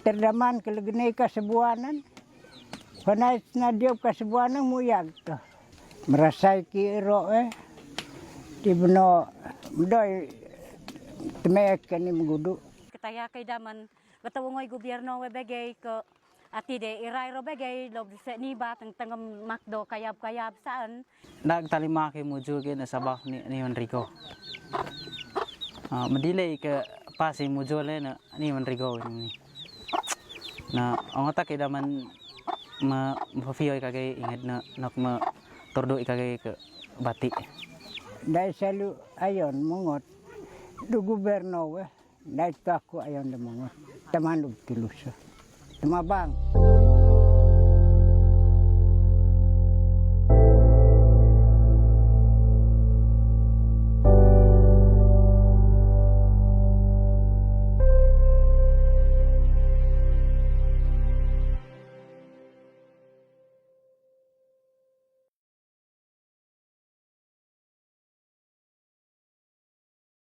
Terdaman kalagnay kasabuanan. Panay na diyo kasabuanan muyag to. Merasay kiro eh. Di bano, doy, tumayag ka ni magudu. Kataya kay daman katawungoy gobyerno ko ati de iray ro begay lob sa niba tang tangam makdo kayab kayab saan nagtalimaki mo jugin na sabak ni, ni Enrico. Ah, madilay ka pasi mo jule na ni Enrico ni. Na ang atak ida man ma mafiyoy kagay ingad na nak ma tordo ikagay ka bati. Dahil sa lu, ayon, mungot. Do gobyerno eh. Dahil ako ayon na mungot. Tamanog tiluso. Tumabang.